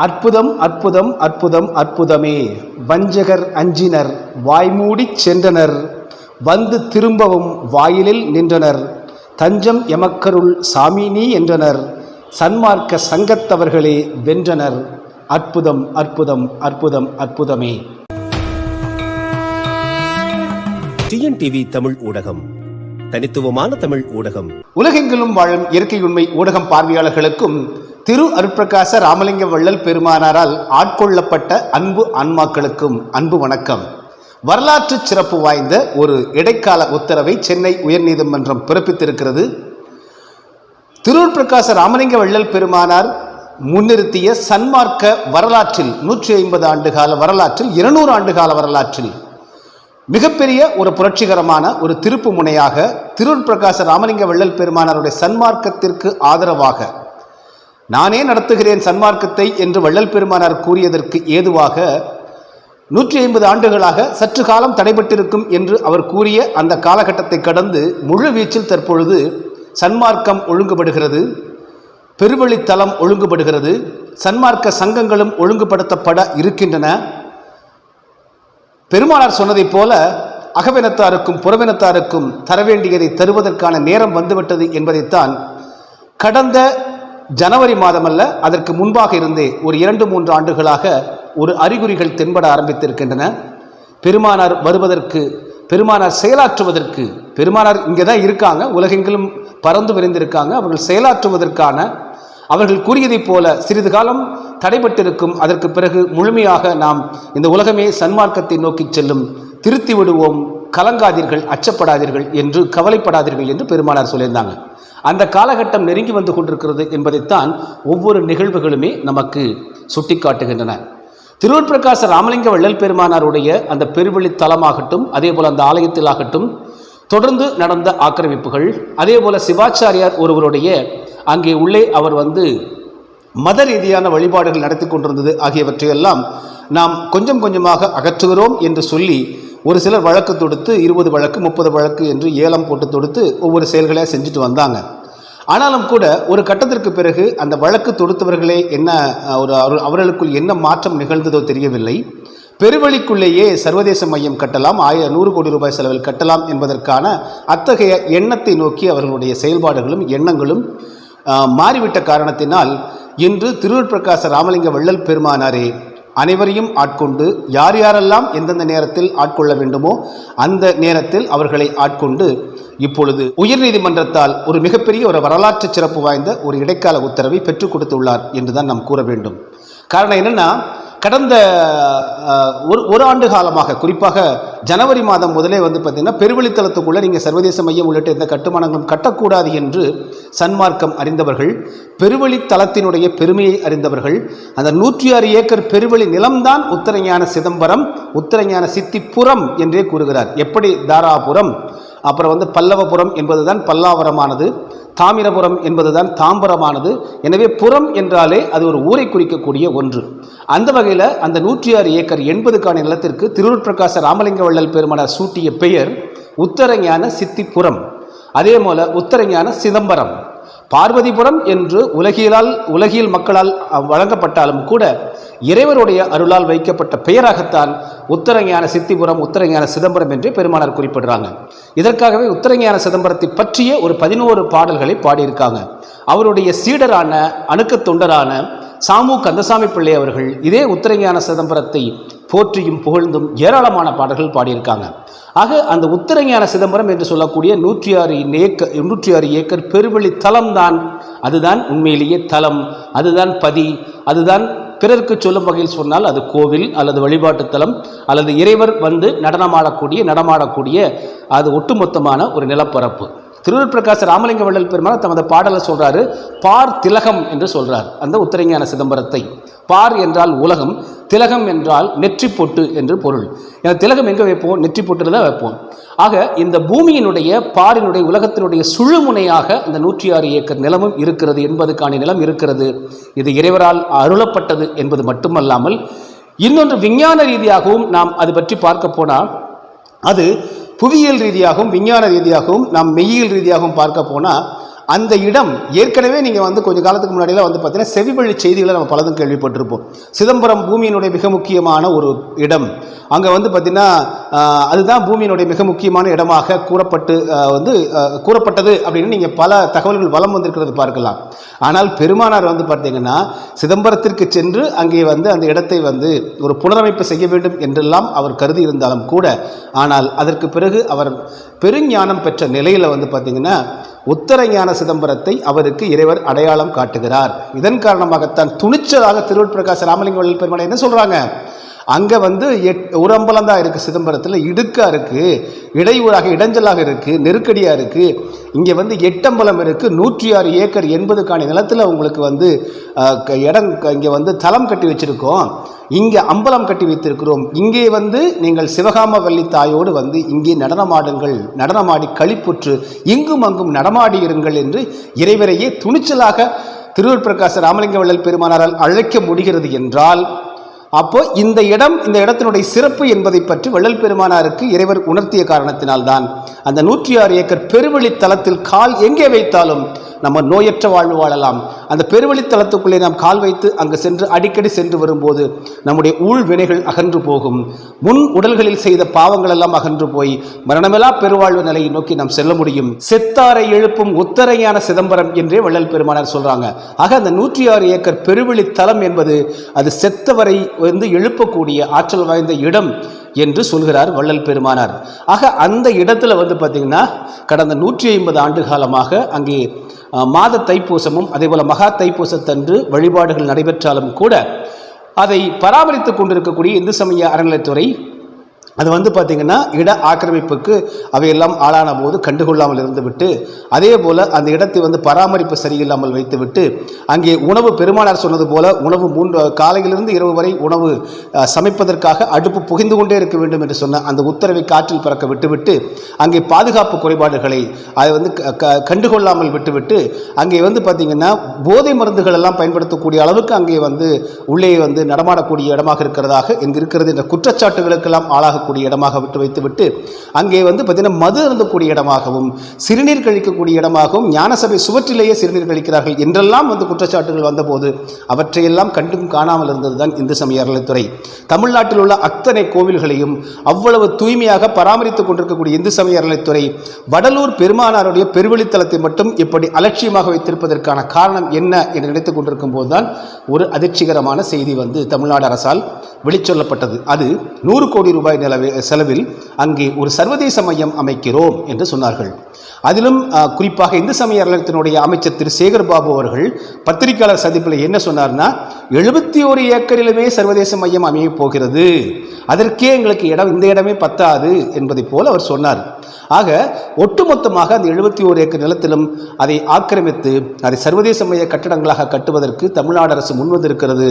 அற்புதம் அற்புதம் அற்புதம் அற்புதமே. வஞ்சகர் அஞ்சினர் வாய்மூடிச் சென்றனர். வந்து திரும்பவும் வாயிலில் நின்றனர். தஞ்சம் எமக்கருள் சாமி நீ என்றனர். சன்மார்க்க சங்கத்தவர்களே வென்றனர். அற்புதம் அற்புதம் அற்புதம் அற்புதமே. டிஎன்டிவி தமிழ் ஊடகம். தனித்துவமான தமிழ் ஊடகம். உலகெங்கிலும் வாழும் இயற்கை உண்மை ஊடகம் பார்வையாளர்களுக்கும் திரு அருட்பிரகாச ராமலிங்க வள்ளல் பெருமானாரால் ஆட்கொள்ளப்பட்ட அன்பு ஆன்மாக்களுக்கும் அன்பு வணக்கம். வரலாற்று சிறப்பு வாய்ந்த ஒரு இடைக்கால உத்தரவை சென்னை உயர்நீதிமன்றம் பிறப்பித்திருக்கிறது. திருவூர் பிரகாச ராமலிங்க வள்ளல் பெருமானார் முன்னிறுத்திய சன்மார்க்க வரலாற்றில் நூற்றி ஐம்பது ஆண்டு கால வரலாற்றில் இருநூறு ஆண்டு கால வரலாற்றில் மிகப்பெரிய ஒரு புரட்சிகரமான ஒரு திருப்பு முனையாக திருவூர் பிரகாச ராமலிங்க வள்ளல் பெருமானாருடைய சன்மார்க்கத்திற்கு ஆதரவாக நானே நடத்துகிறேன் சன்மார்க்கத்தை என்று வள்ளல் பெருமானார் கூறியதற்கு ஏதுவாக நூற்றி ஐம்பது ஆண்டுகளாக சற்று காலம் தடைபட்டிருக்கும் என்று அவர் கூறிய அந்த காலகட்டத்தை கடந்து முழு வீச்சில் தற்பொழுது சன்மார்க்கம் ஒழுங்குபடுகிறது பெருவழித்தலம் ஒழுங்குபடுகிறது சன்மார்க்க சங்கங்களும் ஒழுங்குபடுத்தப்பட இருக்கின்றன. பெருமானார் சொன்னதைப் போல அகவினத்தாருக்கும் புறவினத்தாருக்கும் தர வேண்டியதை தருவதற்கான நேரம் வந்துவிட்டது என்பதைத்தான் கடந்த ஜனவரி மாதமல்ல அதற்கு முன்பாக இருந்தே ஒரு இரண்டு மூன்று ஆண்டுகளாக ஒரு அறிகுறிகள் தென்பட ஆரம்பித்திருக்கின்றன. பெருமானார் வருவதற்கு பெருமானார் செயலாற்றுவதற்கு பெருமானார் இங்கே தான் இருக்காங்க உலகெங்கிலும் பறந்து விரைந்திருக்காங்க அவர்கள் செயலாற்றுவதற்கான அவர்கள் கூறியதைப் போல சிறிது காலம் தடைபட்டிருக்கும் அதற்கு பிறகு முழுமையாக நாம் இந்த உலகமே சன்மார்க்கத்தை நோக்கி செல்லும். திருத்தி விடுவோம். கலங்காதீர்கள். அச்சப்படாதீர்கள் என்று கவலைப்படாதீர்கள் என்று பெருமானார் சொல்லியிருந்தாங்க. அந்த காலகட்டம் நெருங்கி வந்து கொண்டிருக்கிறது என்பதைத்தான் ஒவ்வொரு நிகழ்வுகளுமே நமக்கு சுட்டிக்காட்டுகின்றன. திருவூர் பிரகாச ராமலிங்க வள்ளல் பெருமானாருடைய அந்த பெருவெளி தலமாகட்டும் அதே போல் அந்த ஆலயத்தில் ஆகட்டும் தொடர்ந்து நடந்த ஆக்கிரமிப்புகள் அதே போல் சிவாச்சாரியார் ஒருவருடைய அங்கே உள்ளே அவர் வந்து மத ரீதியான வழிபாடுகள் நடத்தி கொண்டிருந்தது ஆகியவற்றையெல்லாம் நாம் கொஞ்சம் கொஞ்சமாக அகற்றுகிறோம் என்று சொல்லி ஒரு சிலர் வழக்கு தொடுத்து இருபது வழக்கு முப்பது வழக்கு என்று ஏலம் போட்டு தொடுத்து ஒவ்வொரு செயல்களாக செஞ்சுட்டு வந்தாங்க. ஆனாலும் கூட ஒரு கட்டத்திற்கு பிறகு அந்த வழக்கு தொடுத்தவர்களே என்ன ஒரு அவர்களுக்குள் என்ன மாற்றம் நிகழ்ந்ததோ தெரியவில்லை. பெருவழிக்குள்ளேயே சர்வதேச மையம் கட்டலாம் ஆயிரம் நூறு கோடி ரூபாய் செலவில் கட்டலாம் என்பதற்கான அத்தகைய எண்ணத்தை நோக்கி அவர்களுடைய செயல்பாடுகளும் எண்ணங்களும் மாறிவிட்ட காரணத்தினால் இன்று திருவூர் பிரகாச ராமலிங்க வள்ளல் பெருமானாரே அனைவரையும் ஆட்கொண்டு யார் யாரெல்லாம் எந்தெந்த நேரத்தில் ஆட்கொள்ள வேண்டுமோ அந்த நேரத்தில் அவர்களை ஆட்கொண்டு இப்பொழுது உயர்நீதிமன்றத்தால் ஒரு மிகப்பெரிய ஒரு வரலாற்று சிறப்பு வாய்ந்த ஒரு இடைக்கால உத்தரவை பெற்றுக் கொடுத்துள்ளார் என்றுதான் நாம் கூற வேண்டும். காரணம் என்னென்னா கடந்த ஒரு ஒரு ஆண்டு காலமாக குறிப்பாக ஜனவரி மாதம் முதலே வந்து பார்த்தீங்கன்னா பெருவெளித்தளத்துக்குள்ளே நீங்கள் சர்வதேச மையம் உள்ளிட்ட எந்த கட்டுமானங்களும் கட்டக்கூடாது என்று சன்மார்க்கம் அறிந்தவர்கள் பெருவெளித்தளத்தினுடைய பெருமையை அறிந்தவர்கள் அந்த நூற்றி ஆறு ஏக்கர் பெருவெளி நிலம்தான் உத்தரஞான சிதம்பரம் உத்தரஞான சித்திப்புரம் என்றே கூறுகிறார். எப்படி? தாராபுரம். அப்புறம் வந்து பல்லவபுரம் என்பதுதான் பல்லாவரமானது. தாமிரபுரம் என்பதுதான் தாம்பரமானது. எனவே புறம் என்றாலே அது ஒரு ஊரை குறிக்கக்கூடிய ஒன்று. அந்த வகையில் அந்த நூற்றி ஆறு ஏக்கர் எண்பதுக்கான நிலத்திற்கு திருவூர் பிரகாச ராமலிங்க வள்ளல் பெருமனார் சூட்டிய பெயர் உத்தரஞான சித்திப்புரம் அதே போல உத்தரஞான சிதம்பரம். பார்வதிபுரம் என்று உலகியலால் உலகியல் மக்களால் வழங்கப்பட்டாலும் கூட இறைவருடைய அருளால் வைக்கப்பட்ட பெயராகத்தான் உத்தரஞான சித்திபுரம் உத்தரஞான சிதம்பரம் என்று பெருமானார் குறிப்பிடுறாங்க. இதற்காகவே உத்தரஞான சிதம்பரத்தை பற்றிய ஒரு பதினோரு பாடல்களை பாடியிருக்காங்க. அவருடைய சீடரான அணுக்கத் தொண்டரான சாமு கந்தசாமி பிள்ளை அவர்கள் இதே உத்தரஞான சிதம்பரத்தை போற்றியும் புகழ்ந்தும் ஏராளமான பாடல்கள் பாடியிருக்காங்க. ஆக அந்த உத்தரஞான சிதம்பரம் என்று சொல்லக்கூடிய நூற்றி ஆறு ஏக்கர் நூற்றி ஆறு ஏக்கர் பெருவெளி தலம்தான் அதுதான் உண்மையிலேயே தலம் அதுதான் பதி அதுதான் பிறருக்கு சொல்லும் வகையில் சொன்னால் அது கோவில் அல்லது வழிபாட்டு தலம் அல்லது இறைவர் வந்து நடனமாடக்கூடிய நடமாடக்கூடிய அது ஒட்டுமொத்தமான ஒரு நிலப்பரப்பு. திருவள்ளுவர் பிரகாச ராமலிங்க வள்ளல் பெருமாள் தமது பாடலை சொல்கிறாரு பார் திலகம் என்று சொல்கிறார் அந்த உத்தரஞான சிதம்பரத்தை. பார் என்றால் உலகம் திலகம் என்றால் நெற்றி பொட்டு என்று பொருள். ஏன்னா திலகம் எங்கே வைப்போம்? நெற்றி பொட்டில் தான் வைப்போம். ஆக இந்த பூமியினுடைய பாரினுடைய உலகத்தினுடைய சுழுமுனையாக அந்த நூற்றி ஆறு ஏக்கர் நிலமும் இருக்கிறது என்பதுக்கான நிலம் இருக்கிறது. இது இறைவரால் அருளப்பட்டது என்பது மட்டுமல்லாமல் இன்னொன்று விஞ்ஞான ரீதியாகவும் நாம் அது பற்றி பார்க்க போனால் அது புவியியல் ரீதியாகவும் விஞ்ஞான ரீதியாகவும் நாம் மெய்யியல் ரீதியாகவும் பார்க்க போனால் அந்த இடம் ஏற்கனவே நீங்கள் வந்து கொஞ்சம் காலத்துக்கு முன்னாடியெல்லாம் வந்து பார்த்தீங்கன்னா செவிவழி செய்திகளை நம்ம பலதும் கேள்விப்பட்டிருப்போம். சிதம்பரம் பூமியினுடைய மிக முக்கியமான ஒரு இடம். அங்கே வந்து பார்த்திங்கன்னா அதுதான் பூமியினுடைய மிக முக்கியமான இடமாக கூறப்பட்டு வந்து கூறப்பட்டது அப்படின்னு நீங்கள் பல தகவல்கள் வலம் வந்திருக்கிறது பார்க்கலாம். ஆனால் பெருமானார் வந்து பார்த்தீங்கன்னா சிதம்பரத்திற்கு சென்று அங்கே வந்து அந்த இடத்தை வந்து ஒரு புனரமைப்பு செய்ய வேண்டும் என்றெல்லாம் அவர் கருதி இருந்தாலும் கூட ஆனால் அதற்கு பிறகு அவர் பெருஞானம் பெற்ற நிலையில் வந்து பார்த்தீங்கன்னா உத்தரஞான சிதம்பரத்தை அவருக்கு இறைவர் அடையாளம் காட்டுகிறார். இதன் காரணமாகத்தான் துணிச்சலாக திருவள்ளுவர் ராமலிங்க வள்ளல் பெருமாள் என்ன சொல்றாங்க? அங்கே வந்து எட் ஒரு தான் இருக்குது சிதம்பரத்தில் இடுக்காக இருக்குது இடையூறாக இடைஞ்சலாக இருக்குது நெருக்கடியாக இருக்குது இங்கே வந்து எட்டம்பலம் இருக்குது நூற்றி ஆறு ஏக்கர் எண்பது காணி நிலத்தில் உங்களுக்கு வந்து க- இடம் இங்கே வந்து தளம் கட்டி வச்சுருக்கோம். இங்கே அம்பலம் கட்டி வைத்திருக்கிறோம். இங்கே வந்து நீங்கள் சிவகாம வள்ளி தாயோடு வந்து இங்கே நடனமாடுங்கள் நடனமாடி களிப்புற்று இங்கும் அங்கும் நடமாடி இருங்கள் என்று இறைவரையே துணிச்சலாக திருவள்ளுவர் பிரகாச ராமலிங்க வள்ளல் பெருமானாரால் அழைக்க முடிகிறது என்றால் அப்போ இந்த இடம் இந்த இடத்தினுடைய சிறப்பு என்பதை பற்றி வள்ளல் பெருமானாருக்கு இறைவர் உணர்த்திய காரணத்தினால்தான். அந்த நூற்றி ஆறு ஏக்கர் பெருவெளி தளத்தில் கால் எங்கே வைத்தாலும் நம்ம நோயற்ற வாழ்வு வாழலாம். அந்த பெருவழித்தலத்துக்குள்ளே நாம் கால் வைத்து அங்கு சென்று அடிக்கடி சென்று வரும்போது நம்முடைய ஊழ் வினைகள் அகன்று போகும். முன் உடல்களில் செய்த பாவங்கள் எல்லாம் அகன்று போய் மரணமெல்லா பெருவாழ்வு நிலையை நோக்கி நாம் செல்ல முடியும். செத்தாரை எழுப்பும் உத்தரையான சிதம்பரம் என்றே வள்ளல் பெருமானார் சொல்றாங்க. ஆக அந்த நூற்றி ஆறு ஏக்கர் பெருவழித்தலம் தலம் என்பது அது செத்தவரை வந்து எழுப்பக்கூடிய ஆற்றல் வாய்ந்த இடம். என்று சொல்கிறார் வள்ளல் பெருமானார். ஆக அந்த இடத்துல வந்து பார்த்தீங்கன்னா கடந்த நூற்றி ஐம்பது ஆண்டு காலமாக அங்கே மாத தைப்பூசமும் அதேபோல மகா தைப்பூசத்தன்று வழிபாடுகள் நடைபெற்றாலும் கூட அதை பராமரித்து கொண்டிருக்கக்கூடிய இந்து சமய அறநிலைத்துறை அது வந்து பார்த்திங்கன்னா இட ஆக்கிரமிப்புக்கு அவையெல்லாம் ஆளான போது கண்டுகொள்ளாமல் இருந்துவிட்டு அதே போல் அந்த இடத்தை வந்து பராமரிப்பு சரியில்லாமல் வைத்துவிட்டு அங்கே உணவு பெருமானார் சொன்னது போல உணவு மூன்று காலையிலிருந்து இரவு வரை உணவு சமைப்பதற்காக அடுப்பு புகிந்து கொண்டே இருக்க வேண்டும் என்று சொன்ன அந்த உத்தரவை காற்றில் பறக்க விட்டுவிட்டு அங்கே பாதுகாப்பு குறைபாடுகளை அதை வந்து க- க- கண்டுகொள்ளாமல் விட்டுவிட்டு அங்கே வந்து பார்த்திங்கன்னா போதை மருந்துகள் எல்லாம் பயன்படுத்தக்கூடிய அளவுக்கு அங்கே வந்து உள்ளே வந்து நடமாடக்கூடிய இடமாக இருக்கிறதாக இங்கு இருக்கிறது என்ற குற்றச்சாட்டுகளுக்கெல்லாம் ஆளாகக்கூடிய சாப்பிடக்கூடிய இடமாக விட்டு வைத்துவிட்டு அங்கே வந்து பார்த்தீங்கன்னா மது அருந்தக்கூடிய இடமாகவும் சிறுநீர் கழிக்கக்கூடிய இடமாகவும் ஞானசபை சுவற்றிலேயே சிறுநீர் கழிக்கிறார்கள் என்றெல்லாம் வந்து குற்றச்சாட்டுகள் வந்தபோது அவற்றையெல்லாம் கண்டும் காணாமல் இருந்தது தான் இந்து சமய அறநிலைத்துறை தமிழ்நாட்டில் உள்ள அத்தனை கோவில்களையும் அவ்வளவு தூய்மையாக பராமரித்துக் கொண்டிருக்கக்கூடிய இந்து சமய அறநிலைத்துறை வடலூர் பெருமானாருடைய பெருவெளித்தலத்தை மட்டும் இப்படி அலட்சியமாக வைத்திருப்பதற்கான காரணம் என்ன என்று நினைத்துக் கொண்டிருக்கும் போதுதான் ஒரு அதிர்ச்சிகரமான செய்தி வந்து தமிழ்நாடு அரசால் வெளிச்சொல்லப்பட்டது. அது நூறு கோடி ரூபாய் நிலவு செலவில் அங்கே ஒரு சர்வதேச மையம் அமைக்கிறோம் என்று சொன்னார்கள். அதிலும் குறிப்பாக இந்து சமய அறநிலையத்தினுடைய அமைச்சர் திரு சேகர் பாபு அவர்கள் பத்திரிகையாளர் சந்திப்பில் என்ன சொன்னார்னா எழுபத்தி ஒரு ஏக்கரிலுமே சர்வதேச மையம் அமைய போகிறது. அதற்கே எங்களுக்கு இடம் இந்த இடமே பத்தாது என்பதை போல் அவர் சொன்னார். ஆக ஒட்டுமொத்தமாக அந்த எழுபத்தி ஓரு ஏக்கர் நிலத்திலும் அதை ஆக்கிரமித்து அதை சர்வதேச மைய கட்டடங்களாக கட்டுவதற்கு தமிழ்நாடு அரசு முன்வந்திருக்கிறது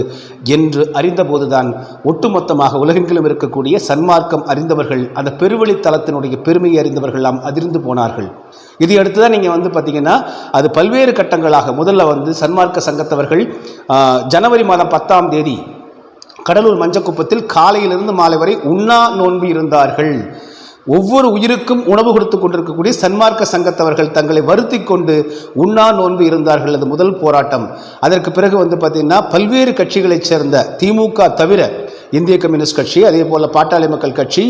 என்று அறிந்தபோதுதான் ஒட்டுமொத்தமாக உலகெங்கிலும் இருக்கக்கூடிய சன்மார்க் சன்மார்க்கம் அறிந்தவர்கள் அந்த பெருவழி பெருமையை அறிந்தவர்கள் எல்லாம் அதிர்ந்து போனார்கள். இதை அடுத்து தான் நீங்கள் வந்து பார்த்தீங்கன்னா அது பல்வேறு கட்டங்களாக முதல்ல வந்து சன்மார்க்க சங்கத்தவர்கள் ஜனவரி மாதம் பத்தாம் தேதி கடலூர் மஞ்சக்குப்பத்தில் காலையிலிருந்து மாலை வரை உண்ணா நோன்பு இருந்தார்கள். ஒவ்வொரு உயிருக்கும் உணவு கொடுத்து கொண்டிருக்கக்கூடிய சன்மார்க்க சங்கத்தவர்கள் தங்களை வருத்தி கொண்டு உண்ணா நோன்பு இருந்தார்கள். அது முதல் போராட்டம். அதற்கு பிறகு வந்து பார்த்தீங்கன்னா பல்வேறு கட்சிகளைச் சேர்ந்த திமுக தவிர இந்திய கம்யூனிஸ்ட் கட்சி அதே போல் பாட்டாளி மக்கள் கட்சி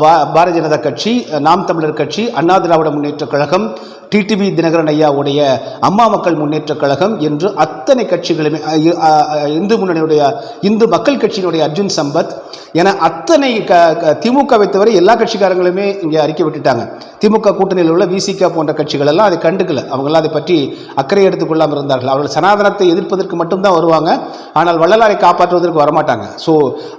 பா- பாரதிய ஜனதா கட்சி நாம் தமிழர் கட்சி அண்ணா திராவிட முன்னேற்றக் கழகம் டிடிவி தினகரன் ஐயாவுடைய அம்மா மக்கள் முன்னேற்றக் கழகம் என்று அத்தனை கட்சிகளுமே இந்து முன்னணியுடைய இந்து மக்கள் கட்சியினுடைய அர்ஜுன் சம்பத் என அத்தனை க திமுகவை தவிர எல்லா கட்சிக்காரங்களுமே இங்கே அறிக்கை விட்டுட்டாங்க. திமுக கூட்டணியில் உள்ள விசிக போன்ற கட்சிகள் எல்லாம் அதை கண்டுக்கல. அவங்களாம் அதை பற்றி அக்கறை எடுத்துக்கொள்ளாமல் இருந்தார்கள். அவர்கள் சனாதனத்தை எதிர்ப்பதற்கு மட்டும்தான் வருவாங்க. ஆனால் வள்ளலாரை காப்பாற்றுவதற்கு வரமாட்டாங்க. ஸோ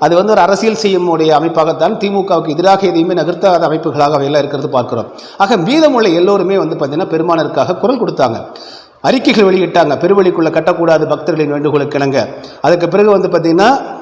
அது வந்து ஒரு அரசியல் செய்யும் உடைய அமைப்பாகத்தான் திமுகவுக்கு எதிராக எதையுமே நகர்த்தாத அமைப்புகளாக அவையெல்லாம் இருக்கிறது பார்க்கிறோம். ஆக மீதமுள்ள எல்லோருமே வந்து பார்த்தீங்கன்னா பெருமானருக்காக குரல் கொடுத்தாங்க. அறிக்கைகள் வெளியிட்டாங்க. பெருவழிக்குள்ள கட்டக்கூடாது பக்தர்களின் வேண்டுகோளுக்கு இணங்க அதுக்கு பிறகு வந்து பார்த்தீங்கன்னா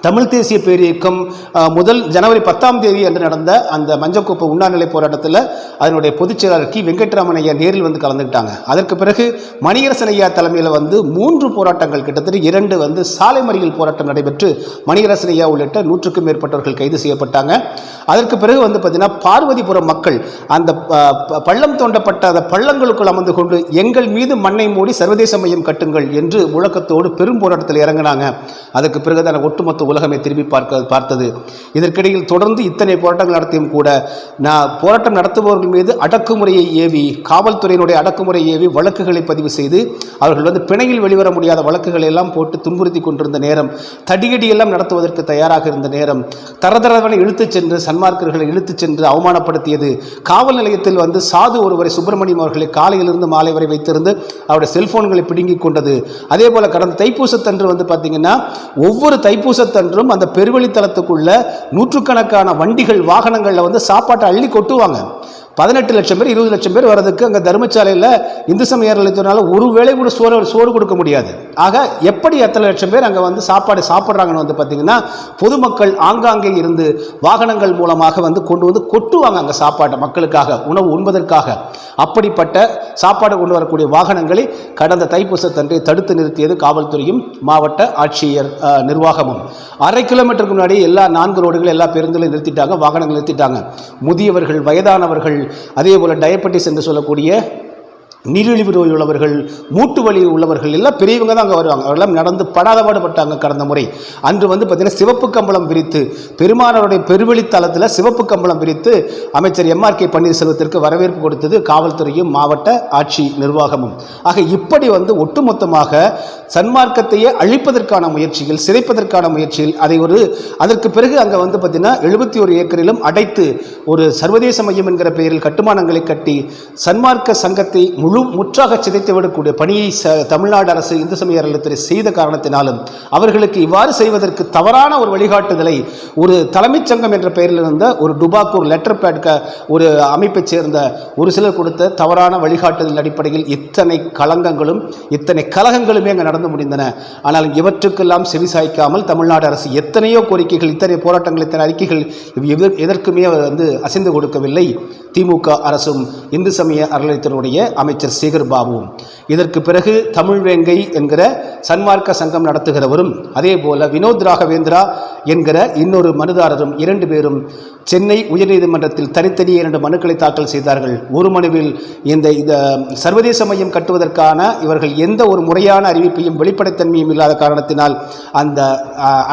தமிழ் தேசிய பேரியக்கம் முதல் ஜனவரி பத்தாம் தேதி அன்று நடந்த அந்த மஞ்சக்கோப்பை உண்ணாநிலை போராட்டத்தில் அதனுடைய பொதுச் செயலாளர் கி. வெங்கட்ராமன் ஐயா நேரில் வந்து கலந்துக்கிட்டாங்க. அதற்கு பிறகு மணிகரசன் ஐயா தலைமையில் வந்து மூன்று போராட்டங்கள் கிட்டத்தட்ட இரண்டு வந்து சாலை மறியல் போராட்டம் நடைபெற்று மணிகரசன் ஐயா உள்ளிட்ட நூற்றுக்கும் மேற்பட்டவர்கள் கைது செய்யப்பட்டாங்க. அதற்கு பிறகு வந்து பார்த்தீங்கன்னா பார்வதிபுரம் மக்கள் அந்த ப- பள்ளம் தோண்டப்பட்ட அந்த பள்ளங்களுக்குள் அமர்ந்து கொண்டு எங்கள் மீது மண்ணை மூடி சர்வதேச மையம் கட்டுங்கள் என்று முழக்கத்தோடு பெரும் போராட்டத்தில் இறங்கினாங்க. அதற்கு பிறகுதான் ஒட்டுமொத்த உலகமே திரும்பி பார்க்க பார்த்தது. இதற்கிடையில் தொடர்ந்து இத்தனை போராட்டங்கள் நடத்தியும் கூட நான் போராட்டம் நடத்துபவர்கள் மீது அடக்குமுறையை ஏவி காவல்துறையினுடைய அடக்குமுறை ஏவி வழக்குகளை பதிவு செய்து அவர்கள் வந்து பிணையில் வெளிவர முடியாத வழக்குகளை எல்லாம் போட்டு துன்புறுத்தி கொண்டிருந்த நேரம் தடியடி எல்லாம் நடத்துவதற்கு தயாராக இருந்த நேரம் தரதரவனை இழுத்துச் சென்று சன்மார்க்கர்களை இழுத்துச் சென்று அவமானப்படுத்தியது. காவல் நிலையத்தில் வந்து சாது ஒருவரை சுப்பிரமணியம் அவர்களை காலையிலிருந்து மாலை வரை வைத்திருந்து அவருடைய செல்போன்களை பிடுங்கிக் கொண்டது. அதே போல கடந்த தைப்பூசத்தன்று வந்து பார்த்தீங்கன்னா ஒவ்வொரு தைப்பூசத்தன்றும் அந்த பெருவழித்தலத்துக்குள்ள நூற்றுக்கணக்கான வண்டிகள் வாகனங்களில் வந்து சாப்பாட்டை அள்ளி கொட்டுவாங்க. பதினெட்டு லட்சம் பேர் இருபது லட்சம் பேர் வர்றதுக்கு அங்கே தர்மசாலையில் இந்து சமய அறநிலையத்தினால ஒரு வேளை கூட சோறு சோறு கொடுக்க முடியாது. ஆக எப்படி எத்தனை லட்சம் பேர் அங்கே வந்து சாப்பாடு சாப்பிட்றாங்கன்னு வந்து பார்த்தீங்கன்னா பொதுமக்கள் ஆங்காங்கே இருந்து வாகனங்கள் மூலமாக வந்து கொண்டு வந்து கொட்டுவாங்க அங்கே சாப்பாட்டை மக்களுக்காக உணவு உண்பதற்காக. அப்படிப்பட்ட சாப்பாடு கொண்டு வரக்கூடிய வாகனங்களை கடந்த தைப்பூசத்தன்றை தடுத்து நிறுத்தியது காவல்துறையும் மாவட்ட ஆட்சியர் நிர்வாகமும். அரை கிலோமீட்டருக்கு முன்னாடி எல்லா நான்கு ரோடுகளும் எல்லா பேருந்துகளையும் நிறுத்திட்டாங்க வாகனங்கள் நிறுத்திட்டாங்க. முதியவர்கள் வயதானவர்கள் அதே போல் டயபெட்டிஸ் என்று சொல்லக்கூடிய நீரிழிவு நோய் உள்ளவர்கள் மூட்டு வலி உள்ளவர்கள் எல்லாம் பெரியவங்க தான் அங்கே வருவாங்க. அவரெல்லாம் நடந்து படாத பாடுபட்டாங்க கடந்த முறை. அன்று வந்து பார்த்தீங்கன்னா சிவப்பு கம்பளம் விரித்து பெருமானவருடைய பெருவெளித்தலத்தில் சிவப்பு கம்பளம் விரித்து அமைச்சர் எம்ஆர் கே பன்னீர்செல்வத்திற்கு வரவேற்பு கொடுத்தது காவல்துறையும் மாவட்ட ஆட்சி நிர்வாகமும். ஆக இப்படி வந்து ஒட்டுமொத்தமாக சன்மார்க்கத்தையே அழிப்பதற்கான முயற்சியில் சிதைப்பதற்கான முயற்சியில் அதை ஒரு அதற்கு பிறகு அங்கே வந்து பார்த்தீங்கன்னா எழுபத்தி ஒரு ஏக்கரிலும் அடைத்து ஒரு சர்வதேச மையம் என்கிற பெயரில் கட்டுமானங்களை கட்டி சன்மார்க்க சங்கத்தை முழு முழு முற்றாக சிதைத்து விடக்கூடிய பணியை ச தமிழ்நாடு அரசு இந்து சமய அறநிலையத்துறை செய்த காரணத்தினாலும் அவர்களுக்கு இவ்வாறு செய்வதற்கு தவறான ஒரு வழிகாட்டுதலை ஒரு தலைமைச் சங்கம் என்ற பெயரில் இருந்த ஒரு டுபாக்கூர் லெட்டர் பேட் ஒரு அமைப்பைச் சேர்ந்த ஒரு சிலர் கொடுத்த தவறான வழிகாட்டுதல் அடிப்படையில் இத்தனை களங்கங்களும் இத்தனை கலகங்களுமே அங்கே நடந்து முடிந்தன. ஆனால் இவற்றுக்கெல்லாம் செவிசாய்க்காமல் தமிழ்நாடு அரசு எத்தனையோ கோரிக்கைகள் இத்தனை போராட்டங்கள் இத்தனை அறிக்கைகள் எதற்குமே அவர் வந்து அசைந்து கொடுக்கவில்லை. திமுக அரசும் இந்து சமய அறநிலையத்தினுடைய அமைச்சர் சேகர் பாபுவும். இதற்கு பிறகு தமிழ் வேங்கை என்கிற சன்மார்க்க சங்கம் நடத்துகிறவரும் அதே போல வினோத் ராகவேந்திரா என்கிற இன்னொரு மனுதாரரும் இரண்டு பேரும் சென்னை உயர்நீதிமன்றத்தில் தனித்தனியே இரண்டு மனுக்களை தாக்கல் செய்தார்கள். ஒரு மனுவில் இந்த இந்த சர்வதேச மையம் கட்டுவதற்கான இவர்கள் எந்த ஒரு முறையான அறிவிப்பையும் வெளிப்படைத்தன்மையும் இல்லாத காரணத்தினால் அந்த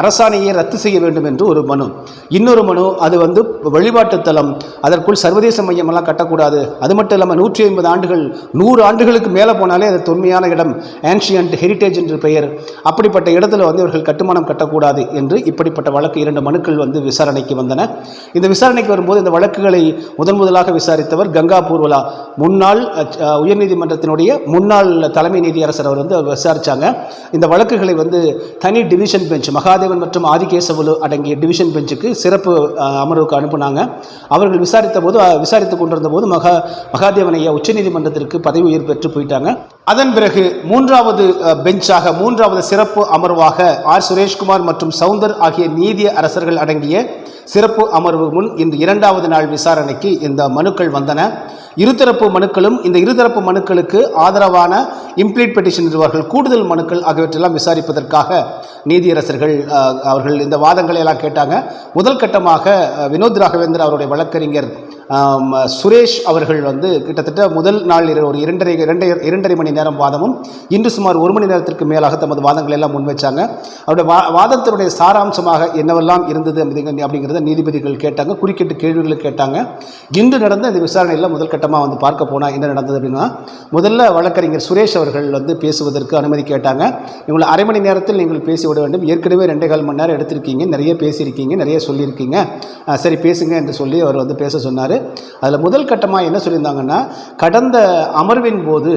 அரசாணையை ரத்து செய்ய வேண்டும் என்று ஒரு மனு. இன்னொரு மனு அது வந்து வழிபாட்டு தலம். அதற்குள் சர்வதேச மையம் எல்லாம் கட்டக்கூடாது. அது மட்டும் இல்லாமல் நூற்றி ஐம்பது ஆண்டுகள் நூறு ஆண்டுகளுக்கு மேலே போனாலே அது தொன்மையான இடம். ஆன்ஷியன்ட் ஹெரிட்டேஜ் என்று பெயர். அப்படிப்பட்ட இடத்துல வந்து இவர்கள் கட்டுமானம் கட்டக்கூடாது என்று இப்படிப்பட்ட வழக்கு இரண்டு மனுக்கள் வந்து விசாரணைக்கு வந்தன. இந்த விசாரணைக்கு வரும்போது இந்த வழக்குகளை முதன் முதலாக விசாரித்தவர் கங்கா பூர்வலா. முன்னாள் உயர்நீதிமன்றத்தினுடைய முன்னாள் தலைமை நீதியரசர் அவர் வந்து விசாரிச்சாங்க. இந்த வழக்குகளை வந்து தனி டிவிஷன் பெஞ்ச் மகாதேவன் மற்றும் ஆதிகேசவலு அடங்கிய டிவிஷன் பெஞ்சுக்கு சிறப்பு அமர்வுக்கு அனுப்புனாங்க. அவர்கள் விசாரித்த போது விசாரித்துக் கொண்டிருந்த போது மகா மகாதேவன் ஐயா உச்சநீதிமன்றத்திற்கு பதவி உயர் பெற்று போயிட்டாங்க. அதன் பிறகு மூன்றாவது பெஞ்சாக மூன்றாவது சிறப்பு அமர்வாக ஆர். சுரேஷ்குமார் மற்றும் சவுந்தர் ஆகிய நீதிய அரசர்கள் அடங்கிய சிறப்பு அமர்வு முன் இன்று இரண்டாவது நாள் விசாரணைக்கு இந்த மனுக்கள் வந்தன. இருதரப்பு மனுக்களும் இந்த இருதரப்பு மனுக்களுக்கு ஆதரவான இம்ப்ளீட் பெட்டிஷன் நிறுவர்கள் கூடுதல் மனுக்கள் ஆகியவற்றெல்லாம் விசாரிப்பதற்காக நீதியரசர்கள் அவர்கள் இந்த வாதங்களை எல்லாம் கேட்டாங்க. முதல் கட்டமாக வினோத் ராகவேந்தர் அவருடைய வழக்கறிஞர் சுரேஷ் அவர்கள் வந்து கிட்டத்தட்ட முதல் நாள் ஒரு இரண்டரை இரண்டரை இரண்டரை மணி நேரம் வாதமும் இன்று சுமார் ஒரு மணி நேரத்திற்கு மேலாக தமது வாதங்களை எல்லாம் முன்வைச்சாங்க. அவருடைய வா வாதத்தினுடைய சாராம்சமாக என்னவெல்லாம் இருந்தது அப்படிங்க அப்படிங்கிறத நீதிபதிகள் கேட்டாங்க குறுக்கிட்டு கேள்விகளை கேட்டாங்க. இன்று நடந்த இந்த விசாரணையில் முதல் கட்டமாக வந்து பார்க்க போனால் என்ன நடந்தது அப்படின்னா முதல்ல வழக்கறிஞர் சுரேஷ் அவர்கள் வந்து பேசுவதற்கு அனுமதி கேட்டாங்க. இவங்களை அரை மணி நேரத்தில் நீங்கள் பேசிவிட வேண்டும். ஏற்கனவே ரெண்டே கால் மணி நேரம் எடுத்திருக்கீங்க நிறைய பேசியிருக்கீங்க நிறைய சொல்லியிருக்கீங்க. சரி பேசுங்க என்று சொல்லி அவர் வந்து பேச சொன்னார். அதில் முதல் கட்டமாக என்ன சொல்லியிருந்தாங்கன்னா கடந்த அமர்வின் போது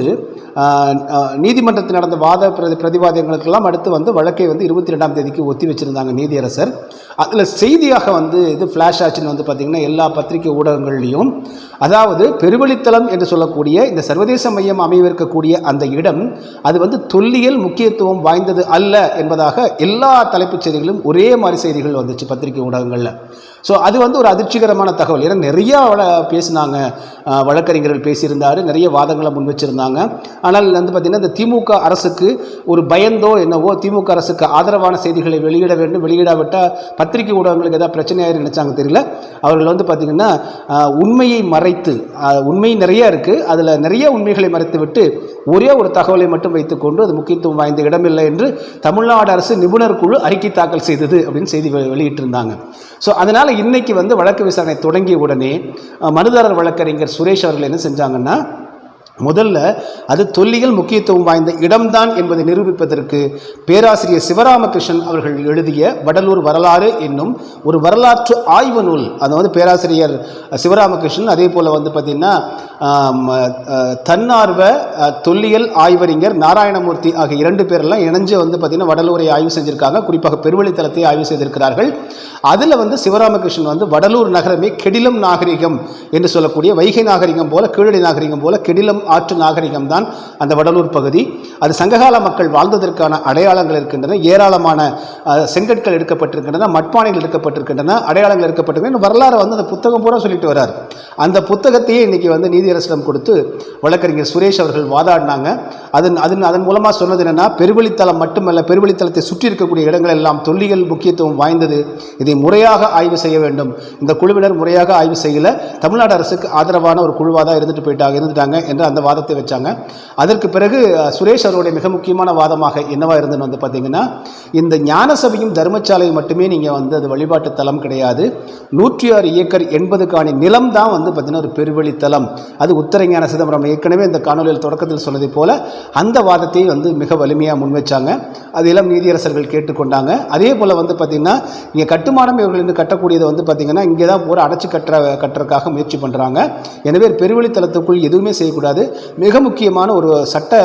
நீதிமன்றத்தில் நடந்த வாத பிரதி பிரதிவாதங்களுக்கெல்லாம் அடுத்து வந்து வழக்கை வந்து இருபத்தி ரெண்டாம் தேதிக்கு ஒத்தி வச்சிருந்தாங்க நீதியரசர். அதில் செய்தியாக வந்து இது ஃப்ளாஷ் ஆச்சுன்னு வந்து பார்த்திங்கன்னா எல்லா பத்திரிகை ஊடகங்கள்லேயும் அதாவது பெருவழித்தளம் என்று சொல்லக்கூடிய இந்த சர்வதேச மையம் அமைவிருக்கக்கூடிய அந்த இடம் அது வந்து தொல்லியல் முக்கியத்துவம் வாய்ந்தது அல்ல என்பதாக எல்லா தலைப்புச் செய்திகளும் ஒரே மாதிரி செய்திகள் வந்துச்சு பத்திரிகை ஊடகங்களில். ஸோ அது வந்து ஒரு அதிர்ச்சிகரமான தகவல். ஏன்னா நிறைய வள பேசினாங்க. வழக்கறிஞர்கள் பேசியிருந்தார். நிறைய வாதங்களை முன் வச்சுருந்தாங்க. ஆனால் வந்து பார்த்திங்கன்னா இந்த திமுக அரசுக்கு ஒரு பயந்தோ என்னவோ திமுக அரசுக்கு ஆதரவான செய்திகளை வெளியிட வேண்டும் வெளியிடாவிட்டால் பத்திரிகை ஊடகங்களுக்கு ஏதாவது பிரச்சனையாக நினைச்சாங்க தெரியல. அவர்கள் வந்து பார்த்திங்கன்னா உண்மையை மறைத்து உண்மை நிறையா இருக்குது அதில் நிறைய உண்மைகளை மறைத்து விட்டு ஒரே ஒரு தகவலை மட்டும் வைத்துக்கொண்டு அது முக்கியத்துவம் வாய்ந்த இடமில்லை என்று தமிழ்நாடு அரசு நிபுணர் குழு அறிக்கை தாக்கல் செய்தது அப்படின்னு செய்தி வெளியிட்டிருந்தாங்க. ஸோ அதனால் இன்னைக்கு வந்து வழக்கு விசாரணை தொடங்கிய உடனே மனுதாரர் வழக்கறிஞர் சுரேஷ் அவர்கள் என்ன செஞ்சாங்கன்னா முதல்ல அது தொல்லியல் முக்கியத்துவம் வாய்ந்த இடம்தான் என்பதை நிரூபிப்பதற்கு பேராசிரியர் சிவராமகிருஷ்ணன் அவர்கள் எழுதிய வடலூர் வரலாறு என்னும் ஒரு வரலாற்று ஆய்வு நூல். அது வந்து பேராசிரியர் சிவராமகிருஷ்ணன் அதே போல் வந்து பார்த்திங்கன்னா தன்னார்வ தொல்லியல் ஆய்வறிஞர் நாராயணமூர்த்தி ஆகிய இரண்டு பேரெல்லாம் இணைஞ்சு வந்து பார்த்திங்கன்னா வடலூரை ஆய்வு செஞ்சுருக்காங்க. குறிப்பாக பெருவழித்தலத்தை ஆய்வு செய்திருக்கிறார்கள். அதில் வந்து சிவராமகிருஷ்ணன் வந்து வடலூர் நகரமே கெடிலம் நாகரிகம் என்று சொல்லக்கூடிய வைகை நாகரிகம் போல கீழடி நாகரிகம் போல கெடிலம் ஆற்று நாகரிகம்தான் அந்த வடலூர் பகுதி. அது சங்ககால மக்கள் வாழ்ந்ததற்கான அடையாளங்கள் இருக்கின்றன. ஏராளமான செங்கற்கள் எடுக்கப்பட்டிருக்கின்றன மட்பானைகள் எடுக்கப்பட்டிருக்கின்றன அடையாளங்கள் எடுக்கப்பட்டிருக்கின்றன. வரலாறு வந்து அந்த புத்தகம் பூரா சொல்லிட்டு வரார். அந்த புத்தகத்தையே இன்றைக்கி வந்து நீதியரசிடம் கொடுத்து வழக்கறிஞர் சுரேஷ் அவர்கள் வாதாடினாங்க. அதன் அதன் அதன் மூலமாக சொன்னது என்னென்னா பெருவழித்தலம் மட்டுமல்ல பெருவழித்தலத்தை சுற்றி இருக்கக்கூடிய இடங்கள் எல்லாம் தொல்லியல் முக்கியத்துவம் வாய்ந்தது. இதை முறையாக ஆய்வு செய்ய வேண்டும். இந்த குழுவினர் முறையாக ஆய்வு செய்யல. தமிழ்நாடு அரசுக்கு ஆதரவான ஒரு குழுவாக தான் இருந்துட்டு போயிட்டாங்க இருந்துட்டாங்க என்று அந்த வாதத்தை வச்சாங்க. அதற்கு பிறகு சுரேஷ் அவருடைய மிக முக்கியமான வாதமாக என்னவா இருந்ததுன்னு வந்து பார்த்தீங்கன்னா இந்த ஞான சபையும் தர்மசாலையும் மட்டுமே நீங்கள் வந்து அது வழிபாட்டு தலம் கிடையாது. நூற்றி ஆறு ஏக்கர் எண்பது காணி நிலம் தான் வந்து பார்த்தீங்கன்னா ஒரு பெருவழித்தலம் அது உத்தரஞான சிதம்பரம் ஏற்கனவே இந்த காணொலியில் தொடக்கத்தில் சொன்னதை போல அந்த வாதத்தை வந்து மிக வலிமையாக முன்வைச்சாங்க அது இளம் நீதியரசர்கள் கேட்டுக்கொண்டாங்க. அதே போல் வந்து பார்த்திங்கன்னா இங்கே கட்டுமானம் இவர்கள் இருந்து கட்டக்கூடியது வந்து பார்த்திங்கன்னா இங்கே தான் பூரா அடைச்சி கட்டுற கட்டுறதுக்காக முயற்சி பண்ணுறாங்க எனவே பெருவழித்தலத்துக்குள் எதுவுமே செய்யக்கூடாது. மிக முக்கியமான ஒரு சட்ட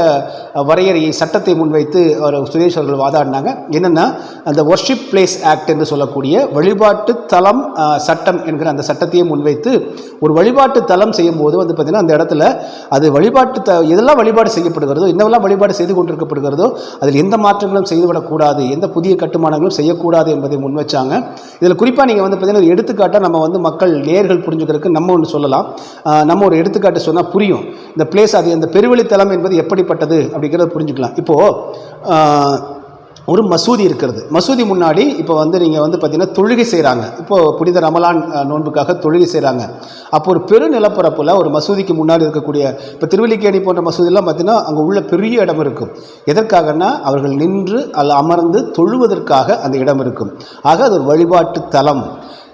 வரையறையை சட்டத்தை முன்வைத்து அவர் சுரேஷ் அவர்கள் வாதாடினாங்க. என்னென்னா அந்த ஒர்ஷிப் பிளேஸ் ஆக்ட் என்று சொல்லக்கூடிய வழிபாட்டு தலம் சட்டம் என்கிற அந்த சட்டத்தையே முன்வைத்து ஒரு வழிபாட்டு தலம் செய்யும் போது வந்து பார்த்திங்கன்னா அந்த இடத்துல அது வழிபாட்டு த எதெல்லாம் வழிபாடு செய்யப்படுகிறதோ என்னவெல்லாம் வழிபாடு செய்து கொண்டிருக்கப்படுகிறதோ அதில் எந்த மாற்றங்களும் செய்துவிடக்கூடாது எந்த புதிய கட்டுமானங்களும் செய்யக்கூடாது என்பதை முன்வைச்சாங்க. இதில் குறிப்பாக நீங்கள் வந்து பார்த்தீங்கன்னா ஒரு எடுத்துக்காட்டாக நம்ம வந்து மக்கள் நேர்கள் புரிஞ்சுக்கிறதுக்கு நம்ம ஒன்று சொல்லலாம். ஆஹ் நம்ம ஒரு எடுத்துக்காட்டு சொன்னால் புரியும். இந்த பிளேஸ் அது அந்த பெருவெளித்தலம் என்பது எப்படிப்பட்டது அப்படிங்கிறத புரிஞ்சுக்கலாம். இப்போது ஒரு மசூதி இருக்கிறது. மசூதி முன்னாடி இப்போ வந்து நீங்கள் வந்து பார்த்தீங்கன்னா தொழுகை செய்கிறாங்க இப்போது புனித ரமலான் நோன்புக்காக தொழுகை செய்கிறாங்க அப்போ ஒரு பெரு நிலப்பரப்பில் ஒரு மசூதிக்கு முன்னாடி இருக்கக்கூடிய இப்போ திருவல்லிக்கேணி போன்ற மசூதியெல்லாம் பார்த்தீங்கன்னா அங்கே உள்ள பெரிய இடம் இருக்கும். எதற்காகன்னா அவர்கள் நின்று அல்ல அமர்ந்து தொழுவதற்காக அந்த இடம் இருக்கும். ஆக அது ஒரு வழிபாட்டு தலம்.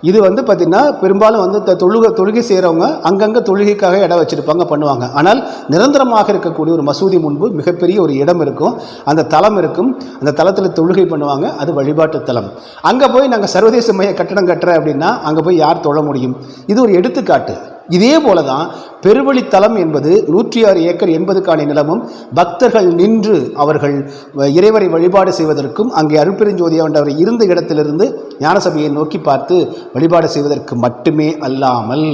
இது வந்து பார்த்திங்கன்னா பெரும்பாலும் வந்து இந்த தொழுகை தொழுகை செய்கிறவங்க அங்கங்கே தொழுகைக்காக இடம் வச்சுருப்பாங்க பண்ணுவாங்க. ஆனால் நிரந்தரமாக இருக்கக்கூடிய ஒரு மசூதி முன்பு மிகப்பெரிய ஒரு இடம் இருக்கும். அந்த தளம் இருக்கும். அந்த தளத்தில் தொழுகை பண்ணுவாங்க. அது வழிபாட்டு தலம். அங்கே போய் நாங்கள் சர்வதேச மைய கட்டடம் கட்டுறேன் அப்படின்னா அங்கே போய் யார் தொழ முடியும்? இது ஒரு எடுத்துக்காட்டு. இதே போல தான் பெருவழித்தலம் என்பது நூற்றி ஆறு ஏக்கர் என்பதுக்கான நிலமும் பக்தர்கள் நின்று அவர்கள் இறைவரை வழிபாடு செய்வதற்கும் அங்கே அருட்பெருஞ்சோதி ஆண்டவர் இருந்த இடத்திலிருந்து ஞானசபையை நோக்கி பார்த்து வழிபாடு செய்வதற்கு மட்டுமே அல்லாமல்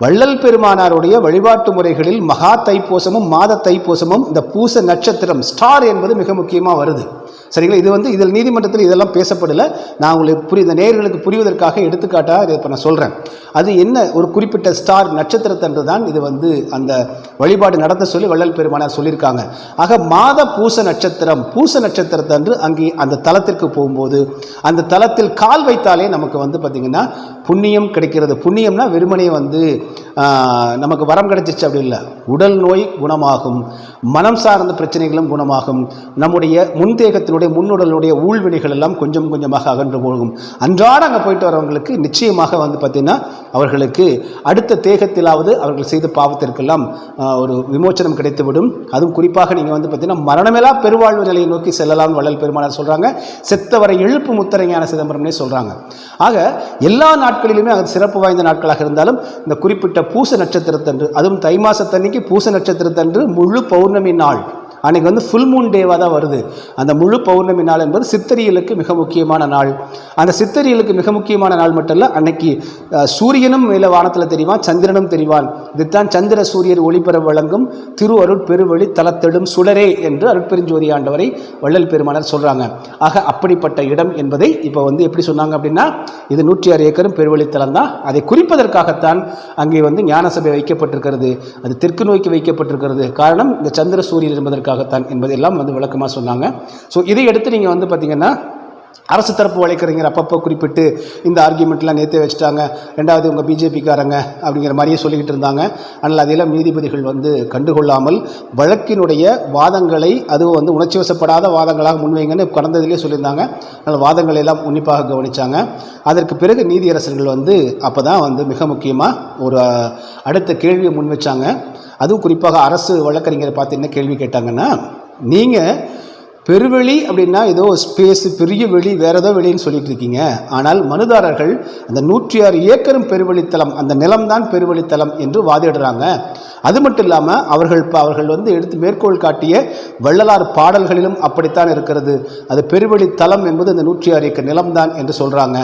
வள்ளல் பெருமானாருடைய வழிபாட்டு முறைகளில் மகா தைப்பூசமும் மாத தைப்பூசமும் இந்த பூச நட்சத்திரம் ஸ்டார் என்பது மிக முக்கியமாக வருது. சரிங்களா? இது வந்து இதில் நீதிமன்றத்தில் இதெல்லாம் பேசப்படலை. நான் உங்களுக்கு புரிய இந்த நேர்களுக்கு புரிவதற்காக எடுத்துக்காட்டாக இதை இப்போ நான் சொல்கிறேன் அது என்ன? ஒரு குறிப்பிட்ட ஸ்டார் நட்சத்திரத்தன்று தான் இது வந்து அந்த வழிபாடு நடத்த சொல்லி வள்ளல் பெருமானார் சொல்லியிருக்காங்க. ஆக மாத பூச நட்சத்திரம் பூச நட்சத்திரத்தன்று அங்கே அந்த தலத்திற்கு போகும்போது அந்த தலத்தில் கால் வைத்தாலே நமக்கு வந்து பார்த்திங்கன்னா புண்ணியம் கிடைக்கிறது. புண்ணியம்னா வெறுமனே வந்து நமக்கு வரம் கிடைச்சிச்சு அப்படி இல்லை. உடல் நோய் குணமாகும். மனம் சார்ந்த பிரச்சனைகளும் குணமாகும். நம்முடைய முன்தேகத்தினுடைய முன்னுடலுடைய ஊழ்வினைகள் எல்லாம் கொஞ்சம் கொஞ்சமாக அகன்று போகும். அன்றாட அங்கே போயிட்டு வரவங்களுக்கு நிச்சயமாக வந்து பார்த்திங்கன்னா அவர்களுக்கு அடுத்த தேகத்திலாவது அவர்கள் செய்த பாவத்திற்கெல்லாம் ஒரு விமோச்சனம் கிடைத்துவிடும். அதுவும் குறிப்பாக நீங்கள் வந்து பார்த்திங்கன்னா மரணமெல்லா பெருவாழ்வு நிலையை நோக்கி செல்லலாம் வள்ளல் பெருமானார் சொல்கிறாங்க செத்தவரை எழுப்பு முத்தரைஞான சிதம்பரம்னே சொல்கிறாங்க ஆக எல்லா நாட்களிலுமே அது சிறப்பு வாய்ந்த நாட்களாக இருந்தாலும் இந்த குறிப்பிட்ட பூச நட்சத்திரத்தன்று அதுவும் தை மாசத்தன்னைக்கு பூச நட்சத்திரத்தன்று முழு பௌர்ணமி நாள் அன்னைக்கு வந்து ஃபுல் மூன் டேவாக தான் வருது. அந்த முழு பௌர்ணமி நாள் என்பது சித்தரியலுக்கு மிக முக்கியமான நாள். அந்த சித்தரியலுக்கு மிக முக்கியமான நாள் மட்டும் இல்லை அன்னைக்கு சூரியனும் மேலே வானத்தில் தெரிவான் சந்திரனும் தெரிவான். இதுதான் சந்திர சூரியர் ஒளிபெற வழங்கும் திரு அருள் பெருவழி தலத்தெடும் சுடரே என்று அருட்பெருஞ்சோதி ஆண்டவரை வள்ளல் பெருமானர் சொல்கிறாங்க ஆக அப்படிப்பட்ட இடம் என்பதை இப்போ வந்து எப்படி சொன்னாங்க அப்படின்னா இது நூற்றி ஆறு ஏக்கரும் பெருவழித்தலம் தான். அதை குறிப்பதற்காகத்தான் அங்கே வந்து ஞானசபை வைக்கப்பட்டிருக்கிறது. அது தெற்கு நோக்கி வைக்கப்பட்டிருக்கிறது. காரணம் இந்த சந்திர சூரியன் என்பதற்காகத்தான் என்பதெல்லாம் வந்து விளக்கமாக சொன்னாங்க. ஸோ இதை எடுத்து நீங்கள் வந்து பார்த்திங்கன்னா அரசு தரப்பு வழக்கறிஞர் அப்பப்போ குறிப்பிட்டு இந்த ஆர்கியூமெண்ட்லாம் நேற்றே வச்சுட்டாங்க. ரெண்டாவது உங்கள் பிஜேபிக்காரங்க அப்படிங்கிற மாதிரியே சொல்லிக்கிட்டு இருந்தாங்க. ஆனால் அதையெல்லாம் நீதிபதிகள் வந்து கண்டுகொள்ளாமல் வழக்கினுடைய வாதங்களை அதுவும் வந்து உணர்ச்சி வசப்படாத வாதங்களாக முன்வைங்கன்னு கடந்ததிலே சொல்லியிருந்தாங்க. அதனால் வாதங்களை எல்லாம் உன்னிப்பாக கவனித்தாங்க அதற்கு பிறகு நீதியரசர்கள் வந்து அப்போ தான் வந்து மிக முக்கியமாக ஒரு அடுத்த கேள்வியை முன் வச்சாங்க அதுவும் குறிப்பாக அரசு வழக்கறிஞரை பார்த்து என்ன கேள்வி கேட்டாங்கன்னா நீங்கள் பெருவெளி அப்படின்னா ஏதோ ஸ்பேஸ் பெரிய வெளி வேறு ஏதோ வெளின்னு சொல்லிட்டு இருக்கீங்க. ஆனால் மனுதாரர்கள் அந்த நூற்றி ஆறு ஏக்கரும் பெருவழித்தலம் அந்த நிலம்தான் பெருவழித்தலம் என்று வாதிடுறாங்க. அது மட்டும் இல்லாமல் அவர்கள் இப்போ அவர்கள் வந்து எடுத்து மேற்கோள் காட்டிய வள்ளலார் பாடல்களிலும் அப்படித்தான் இருக்கிறது. அது பெருவழித்தலம் என்பது அந்த நூற்றி ஆறு ஏக்கர் நிலம்தான் என்று சொல்கிறாங்க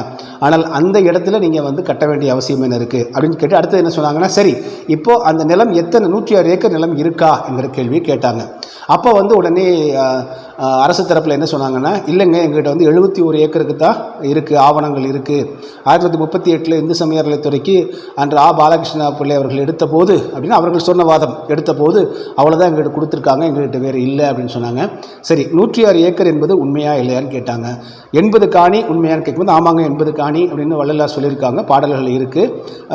ஆனால் அந்த இடத்துல நீங்கள் வந்து கட்ட வேண்டிய அவசியம் என்ன இருக்குது அப்படின்னு கேட்டு அடுத்தது என்ன சொன்னாங்கன்னா சரி இப்போது அந்த நிலம் எத்தனை நூற்றி ஆறு ஏக்கர் நிலம் இருக்கா என்கிற கேள்வியை கேட்டாங்க. அப்போ வந்து உடனே அரசு தரப்பில் என்ன சொன்னாங்கன்னா இல்லைங்க எங்ககிட்ட வந்து எழுபத்தி ஒரு ஏக்கருக்கு தான் இருக்குது ஆவணங்கள் இருக்குது ஆயிரத்தி தொள்ளாயிரத்தி முப்பத்தி எட்டில் இந்து சமய அறநிலைத்துறைக்கு அன்று ஆ. பாலகிருஷ்ணா பிள்ளை அவர்கள் எடுத்த போது அப்படின்னு அவர்கள் சொன்ன வாதம் எடுத்த போது அவ்வளோதான் எங்கள்கிட்ட கொடுத்துருக்காங்க எங்கள்கிட்ட வேறு இல்லை அப்படின்னு சொன்னாங்க. சரி நூற்றி ஆறு ஏக்கர் என்பது உண்மையா இல்லையான்னு கேட்டாங்க. எண்பது காணி உண்மையான்னு கேட்கும்போது ஆமாங்க எண்பது காணி அப்படின்னு வள்ளலார் சொல்லியிருக்காங்க பாடல்கள் இருக்குது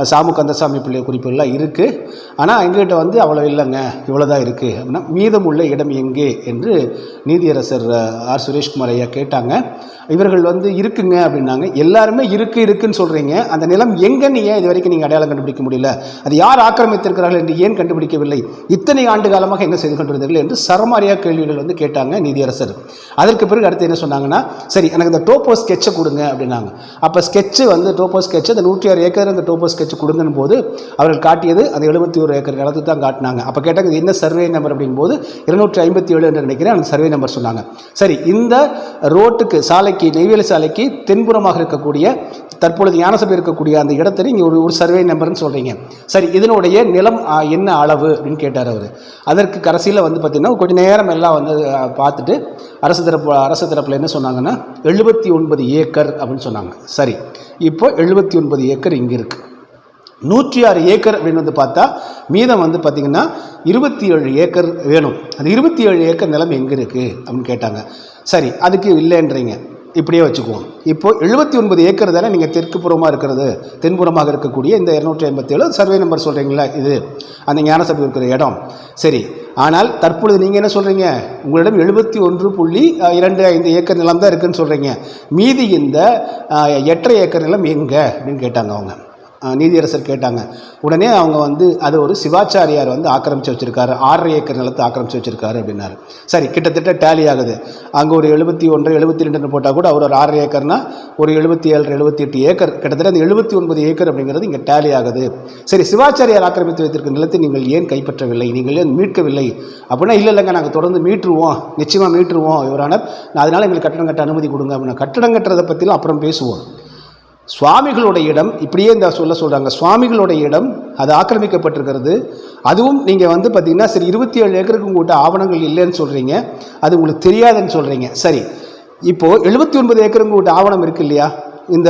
சாமு கந்தசாமி பிள்ளை குறிப்புகள்லாம் இருக்குது ஆனால் எங்ககிட்ட வந்து அவ்வளோ இல்லைங்க இவ்வளோ தான் இருக்குது அப்படின்னா மீதமுள்ள இடம் எங்கே என்று நீதியரசு ப்ரொஃபஸர் ஆர். சுரேஷ்குமார் ஐயா கேட்டாங்க. இவர்கள் வந்து இருக்குங்க அப்படின்னாங்க. எல்லாருமே இருக்கு இருக்குன்னு சொல்கிறீங்க அந்த நிலம் எங்கன்னு ஏன் இது வரைக்கும் நீங்கள் அடையாளம் கண்டுபிடிக்க முடியல? அது யார் ஆக்கிரமித்திருக்கிறார்கள் என்று ஏன் கண்டுபிடிக்கவில்லை? இத்தனை ஆண்டு காலமாக என்ன செய்து கொண்டிருந்தீர்கள் என்று சரமாரியாக கேள்விகள் வந்து கேட்டாங்க நீதியரசர். அதற்கு பிறகு அடுத்து என்ன சொன்னாங்கன்னா சரி எனக்கு இந்த டோப்போ ஸ்கெட்சை கொடுங்க அப்படின்னாங்க. அப்போ ஸ்கெட்சு வந்து டோப்போ ஸ்கெட்ச் அந்த நூற்றி ஆறு ஏக்கர் அந்த டோப்போ ஸ்கெட்ச் கொடுங்கன்னு போது அவர்கள் காட்டியது அந்த எழுபத்தி ஒரு ஏக்கர். நிலத்துக்கு தான் காட்டினாங்க. அப்போ கேட்டாங்க இது என்ன சர்வே நம்பர் அப்படிங்கும்போது இருநூற்றி ஐம்பத்தி ஏழு என்று நினைக்கிறேன். அந்த சர்வே நம்பர் சொன்னாங்க. சரி இந்த ரோட்டுக்கு சாலைக்கு நெய்வேலி சாலைக்கு தென்புறமாக இருக்கக்கூடிய தற்பொழுது ஞானசபை இருக்கக்கூடிய அந்த இடத்துல நீங்கள் ஒரு ஒரு சர்வே நம்பர்னு சொல்கிறீங்க சரி இதனுடைய நிலம் என்ன அளவு அப்படின்னு கேட்டார் அவர். அதற்கு கடைசியில் வந்து பார்த்திங்கன்னா கொஞ்சம் நேரம் எல்லாம் வந்து பார்த்துட்டு அரசு தரப்பு அரசு தரப்பில் என்ன சொன்னாங்கன்னா எழுபத்தி ஒன்பது ஏக்கர் அப்படின்னு சொன்னாங்க. சரி இப்போ எழுபத்தி ஒன்பது ஏக்கர் இங்கே இருக்குது நூற்றி ஆறு ஏக்கர் அப்படின்னு வந்து பார்த்தா மீதம் வந்து பார்த்திங்கன்னா இருபத்தி ஏழு ஏக்கர் வேணும். அந்த இருபத்தி ஏழு ஏக்கர் நிலம் எங்கே இருக்குது அப்படின்னு கேட்டாங்க. சரி அதுக்கு இல்லைன்றீங்க. இப்படியே வச்சுக்குவோம். இப்போ எழுபத்தி ஒன்பது ஏக்கர் தானே நீங்கள் தெற்கு புறமாக இருக்கிறது தென்புறமாக இருக்கக்கூடிய இந்த இரநூற்றி ஐம்பத்தேழு சர்வே நம்பர் சொல்கிறீங்களா இது? அந்த ஞானசபை இருக்கிற இடம். சரி ஆனால் தற்பொழுது நீங்கள் என்ன சொல்கிறீங்க உங்களிடம் எழுபத்தி ஒன்று புள்ளி இரண்டு ஐந்து ஏக்கர் நிலம் தான் இருக்குதுன்னு சொல்கிறீங்க மீதி இந்த எட்டரை ஏக்கர் நிலம் எங்கே? அப்படின்னு கேட்டாங்க அவங்க. நீதியரசர் கேட்டாங்க. உடனே அவங்க வந்து அது ஒரு சிவாச்சாரியார் வந்து ஆக்கிரமிச்சு வச்சுருக்காரு. ஆறரை ஏக்கர் நிலத்தை ஆக்கிரமிச்சு வச்சுருக்காரு அப்படின்னாரு. சரி கிட்டத்தட்ட டேலி ஆகுது. அங்கே ஒரு எழுபத்தி ஒன்று எழுபத்தி ரெண்டுன்னு போட்டால் கூட அவர் ஒரு ஆறரை ஏக்கர்னா ஒரு எழுபத்தி ஏழு எழுபத்தி எட்டு ஏக்கர். கிட்டத்தட்ட அந்த எழுபத்தி ஒன்பது ஏக்கர் அப்படிங்கிறது இங்கே டேலி ஆகுது. சரி சிவாச்சாரியார் ஆக்கிரமித்து வைத்திருக்க நிலத்தை நீங்கள் ஏன் கைப்பற்றவில்லை? நீங்கள் ஏன் மீட்கவில்லை? அப்படின்னா இல்லை இல்லைங்க நாங்கள் தொடர்ந்து மீட்டுருவோம். நிச்சயமாக மீட்டுருவோம் இவரான அதனால் எங்களுக்கு கட்டணம் கட்ட அனுமதி கொடுங்க. அப்படின்னா கட்டடம் கட்டுறதை பற்றிலாம் அப்புறம் பேசுவோம். சுவாமிகளுடைய இடம் இப்படியே இந்த சொல்ல சொல்கிறாங்க சுவாமிகளுடைய இடம் அது ஆக்கிரமிக்கப்பட்டிருக்கிறது. அதுவும் நீங்கள் வந்து பார்த்தீங்கன்னா சரி இருபத்தி ஏழு ஏக்கருக்கு உங்கள்கிட்ட ஆவணங்கள் இல்லைன்னு சொல்கிறீங்க அது உங்களுக்கு தெரியாதுன்னு சொல்கிறீங்க சரி இப்போது எழுபத்தி ஒன்பது ஏக்கர் உங்கள்கிட்ட ஆவணம் இருக்கு இல்லையா? இந்த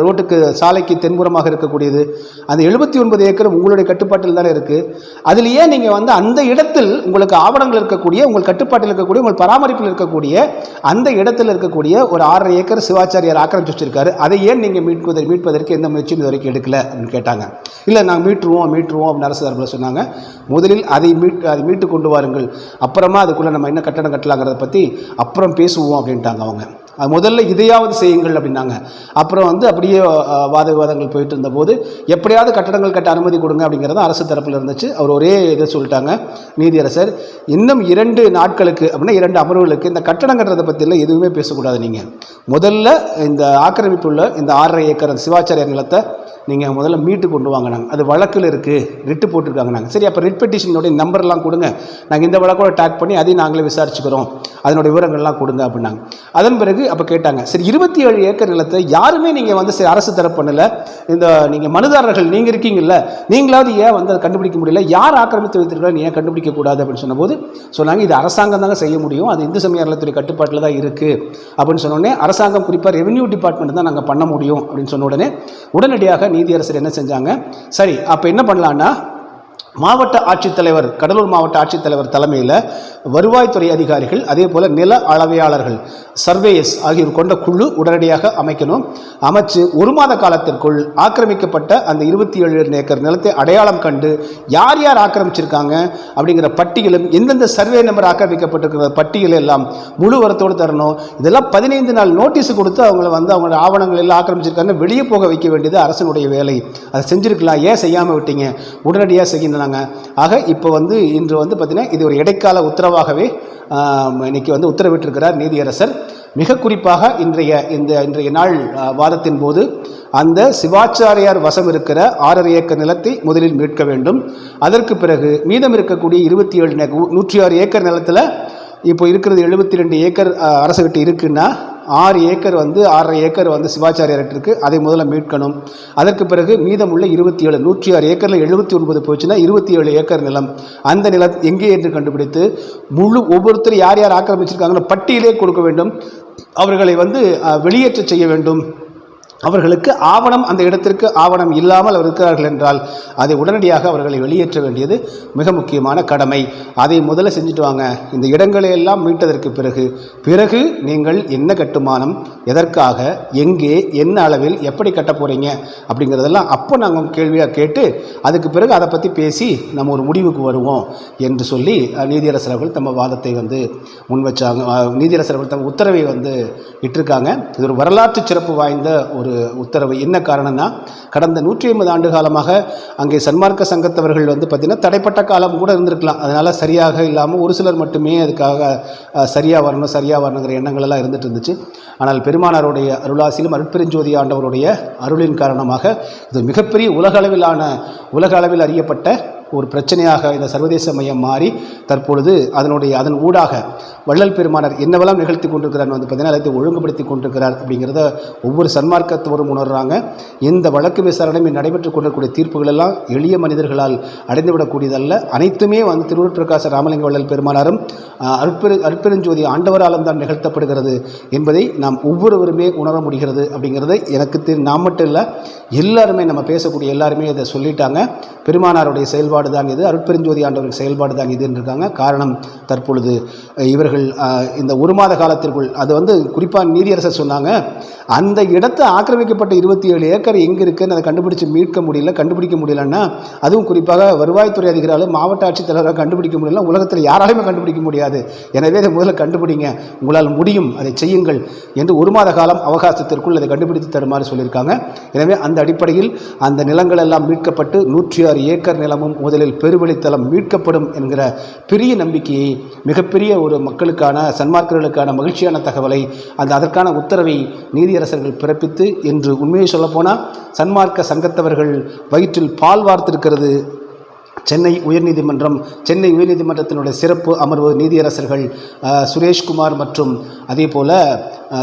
ரோட்டுக்கு சாலைக்கு தென்புறமாக இருக்கக்கூடியது. அந்த எழுபத்தி ஒன்பது ஏக்கர் உங்களுடைய கட்டுப்பாட்டில் தானே இருக்குது அதில் ஏன் நீங்கள் வந்து அந்த இடத்தில் உங்களுக்கு ஆவணங்கள் இருக்கக்கூடிய உங்கள் கட்டுப்பாட்டில் இருக்கக்கூடிய உங்கள் பராமரிப்பில் இருக்கக்கூடிய அந்த இடத்தில் இருக்கக்கூடிய ஒரு ஆறரை ஏக்கர் சிவாச்சாரியார் ஆக்கிரமிச்சிருக்காரு அதை ஏன் நீங்கள் மீட்பதற்கு மீட்பதற்கு எந்த முயற்சியும் இது வரைக்கும் எடுக்கல அப்படின்னு கேட்டாங்க. இல்லை நாங்கள் மீட்டுருவோம் மீட்டுருவோம் அப்படின்னு அரசு தரப்பில் சொன்னாங்க. முதலில் அதை மீட் அதை மீட்டு கொண்டு வாருங்கள். அப்புறமா அதுக்குள்ளே நம்ம என்ன கட்டணம் கட்டலாங்கிறத பற்றி அப்புறம் பேசுவோம் அப்படின்ட்டாங்க அவங்க. முதல்ல இதையாவது செய்யுங்கள் அப்படின்னாங்க. அப்புறம் வந்து அப்படியே வாத விவாதங்கள் போயிட்டு இருந்தபோது எப்படியாவது கட்டடங்கள் கட்ட அனுமதி கொடுங்க அப்படிங்கிறது அரசு தரப்பில் இருந்துச்சு. அவர் ஒரே இதை சொல்லிட்டாங்க. நீதியரசர் இன்னும் இரண்டு நாட்களுக்கு அப்படின்னா இரண்டு அமர்வுகளுக்கு இந்த கட்டடம் கட்டுறதை பற்றிலாம் எதுவுமே பேசக்கூடாது நீங்கள் முதல்ல இந்த ஆக்கிரமிப்புள்ள இந்த ஆறரை ஏக்கர் அந்த சிவாச்சாரியார் நிலத்தை நீங்கள் முதல்ல மீட்டு கொண்டு வாங்க நாங்கள் அது வழக்கில் இருக்குது ரிட்டு போட்டிருக்காங்க நாங்கள் சரி அப்போ ரிட் பெட்டிஷனுடைய நம்பர்லாம் கொடுங்க. நாங்கள் இந்த வழக்கோட டேக் பண்ணி அதையும் நாங்களே விசாரிச்சுக்கிறோம். அதனுடைய விவரங்கள்லாம் கொடுங்க அப்படின்னாங்க. அதன் பிறகு அப்போ கேட்டாங்க சரி இருபத்தி ஏழு ஏக்கர் நிலத்தை யாருமே நீங்கள் வந்து சரி அரசு தரப்பு இந்த நீங்கள் மனுதாரர்கள் நீங்கள் இருக்கீங்கல்ல. நீங்களாவது ஏன் வந்து அதை கண்டுபிடிக்க முடியல? யார் ஆக்கிரமித்து வைத்திருக்கலாம் ஏன் கண்டுபிடிக்க கூடாது அப்படின்னு சொன்னபோது சொன்னாங்க இது அரசாங்கம் தாங்க செய்ய முடியும். அது இந்து சமய அறநிலையத்துறை கட்டுப்பாட்டில் தான் இருக்குது அப்படின்னு சொன்ன உடனே அரசாங்கம் குறிப்பாக ரெவென்யூ டிபார்ட்மெண்ட் தான் நாங்கள் பண்ண முடியும் அப்படின்னு சொன்ன உடனே உடனடியாக நீதியரசர் என்ன செஞ்சாங்க? சரி அப்போ என்ன பண்ணலான்னா மாவட்ட ஆட்சித்தலைவர் கடலூர் மாவட்ட ஆட்சித்தலைவர் தலைமையில் வருவாய்த்துறை அதிகாரிகள் அதே போல் நில அளவையாளர்கள் சர்வேயர்ஸ் ஆகியோர் கொண்ட குழு உடனடியாக அமைக்கணும். அமைச்சு ஒரு மாத காலத்திற்குள் ஆக்கிரமிக்கப்பட்ட அந்த இருபத்தி ஏழு ஏக்கர் நிலத்தை அடையாளம் கண்டு யார் யார் ஆக்கிரமிச்சிருக்காங்க அப்படிங்கிற பட்டியலும் எந்தெந்த சர்வே நம்பர் ஆக்கிரமிக்கப்பட்டிருக்கிற பட்டியல் எல்லாம் முழு வரத்தோடு தரணும். இதெல்லாம் பதினைந்து நாள் நோட்டீஸ் கொடுத்து அவங்கள வந்து அவங்களோட ஆவணங்கள் எல்லாம் ஆக்கிரமிச்சிருக்காங்க. வெளியே போக வைக்க வேண்டியது அரசனுடைய வேலை. அதை செஞ்சிருக்கலாம். ஏன் செய்யாமல் விட்டீங்க? உடனடியாக சொன்னாங்க. ஆக இப்போ வந்து இன்று வந்து பார்த்திங்கன்னா இது ஒரு இடைக்கால உத்தரவாகவே இன்னைக்கு வந்து உத்தரவிட்டிருக்கிறார் நீதியரசர். மிக குறிப்பாக இன்றைய இந்த இன்றைய நாள் வாதத்தின் போது அந்த சிவாச்சாரியார் வசம் இருக்கிற ஆறரை ஏக்கர் நிலத்தை முதலில் மீட்க வேண்டும். அதற்கு பிறகு மீதம் இருக்கக்கூடிய இருபத்தி ஏழு நூற்றி ஆறு ஏக்கர் நிலத்தில் இப்போ இருக்கிறது எழுபத்தி ரெண்டு ஏக்கர் அரசு அரசுகிட்ட இருக்குன்னா ஆறு ஏக்கர் வந்து ஆறரை ஏக்கர் வந்து சிவாச்சாரியார்கிட்ட இருக்குது அதை முதல்ல மீட்கணும். அதற்கு பிறகு மீதமுள்ள இருபத்தி ஏழு நூற்றி ஆறு ஏக்கரில் எழுபத்தி ஒன்பது போச்சுன்னா இருபத்தி ஏழு ஏக்கர் நிலம். அந்த நிலம் எங்கே என்று கண்டுபிடித்து முழு ஒவ்வொருத்தரும் யார் யார் ஆக்கிரமிச்சிருக்காங்களோ பட்டியலே கொடுக்க வேண்டும். அவர்களை வந்து வெளியேற்ற செய்ய வேண்டும். அவர்களுக்கு ஆவணம் அந்த இடத்திற்கு ஆவணம் இல்லாமல் அவர் இருக்கிறார்கள் என்றால் அதை உடனடியாக அவர்களை வெளியேற்ற வேண்டியது மிக முக்கியமான கடமை. அதை முதல்ல செஞ்சுட்டு வாங்க. இந்த இடங்களை எல்லாம் மீட்டதற்கு பிறகு பிறகு நீங்கள் என்ன கட்டுமானம் எதற்காக எங்கே என்ன அளவில் எப்படி கட்ட போகிறீங்க அப்படிங்கிறதெல்லாம் அப்போ நாங்கள் கேள்வியாக கேட்டு அதுக்கு பிறகு அதை பற்றி பேசி நம்ம ஒரு முடிவுக்கு வருவோம் என்று சொல்லி நீதியரசர் அவர்கள் தம்ம வாதத்தை வந்து முன் வச்சாங்க. நீதியரசர் அவர்கள் தம் உத்தரவை வந்து இட்டிருக்காங்க. இது ஒரு வரலாற்று சிறப்பு வாய்ந்த ஒரு உத்தரவு என்ன காரணம்னா கடந்த நூற்றி ஐம்பது ஆண்டு காலமாக அங்கே சன்மார்க்க சங்கத்தவர்கள் வந்து பார்த்திங்கன்னா தடைப்பட்ட காலம் கூட இருந்திருக்கலாம். அதனால் சரியாக இல்லாமல் ஒரு சிலர் மட்டுமே அதுக்காக சரியாக வரணும் சரியாக வரணுங்கிற எண்ணங்கள் எல்லாம் இருந்துட்டு இருந்துச்சு. ஆனால் பெருமானாருடைய அருளாசிலும் அருட்பெருஞ்சோதி ஆண்டவருடைய அருளின் காரணமாக இது மிகப்பெரிய உலக அளவிலான உலக அளவில் அறியப்பட்ட ஒரு பிரச்சனையாக இந்த சர்வதேச மையம் மாறி தற்பொழுது அதனுடைய அதன் ஊடாக வள்ளல் பெருமானர் என்னவெல்லாம் நிகழ்த்தி கொண்டிருக்கிறார் வந்து பார்த்தீங்கன்னா எல்லாத்தையும் ஒழுங்குபடுத்தி கொண்டிருக்கிறார் அப்படிங்கிறத ஒவ்வொரு சன்மார்க்கத்தோரும் உணர்றாங்க. இந்த வழக்கு விசாரணையில் நடைபெற்று கொண்டிருக்கூடிய தீர்ப்புகள் எல்லாம் எளிய மனிதர்களால் அடைந்துவிடக்கூடியதல்ல. அனைத்துமே வந்து திருவூர் பிரகாச ராமலிங்க வள்ளல் பெருமானாரும் அற்பெரு அற்பெருஞ்சோதி ஆண்டவராலும் தான் நிகழ்த்தப்படுகிறது என்பதை நாம் ஒவ்வொருவருமே உணர முடிகிறது அப்படிங்கிறது எனக்கு தெரி மட்டும் இல்லை எல்லாருமே நம்ம பேசக்கூடிய எல்லாருமே இதை சொல்லிட்டாங்க. பெருமானாருடைய செயல்பாடு தான் இது. அருட்பெருஞ்சோதி ஆண்டவர்கள் செயல்பாடு தான் இதுன்னு இருக்காங்க. காரணம் தற்பொழுது இவர்கள் இந்த ஒரு மாத காலத்திற்குள் அது வந்து குறிப்பாக நீதியரசர் சொன்னாங்க அந்த இடத்தை ஆக்கிரமிக்கப்பட்ட இருபத்தி ஏழு ஏக்கர் எங்கே இருக்குன்னு அதை கண்டுபிடிச்சு மீட்க முடியல கண்டுபிடிக்க முடியலன்னா அதுவும் குறிப்பாக வருவாய்த்துறை அதிகாரிகளும் மாவட்ட ஆட்சித்தலைவராக கண்டுபிடிக்க முடியல உலகத்தில் யாராலையுமே கண்டுபிடிக்க முடியாது. எனவே இதை முதல்ல கண்டுபிடிங்க. உங்களால் முடியும். அதை செய்யுங்கள். என்று ஒரு மாத காலம் அவகாசத்திற்குள் அதை கண்டுபிடித்து தருமாறு சொல்லியிருக்காங்க. எனவே அந்த அடிப்படையில் அந்த நிலங்கள் எல்லாம் மீட்கப்பட்டு நூற்றி ஆறு ஏக்கர் நிலமும் முதலில் பெருவழித்தலம் மீட்கப்படும் என்கிற பெரிய நம்பிக்கையை மிகப்பெரிய ஒரு மக்களுக்கான சன்மார்க்கர்களுக்கான மகிழ்ச்சியான தகவலை அந்த அதற்கான உத்தரவை நீதியரசர்கள் பிறப்பித்து என்று உண்மையை சொல்லப்போனால் சன்மார்க்க சங்கத்தவர்கள் வயிற்றில் பால் வார்த்திருக்கிறது. சென்னை உயர்நீதிமன்றம் சென்னை உயர்நீதிமன்றத்தினுடைய சிறப்பு அமர்வு நீதியரசர்கள் சுரேஷ்குமார் மற்றும் அதே போல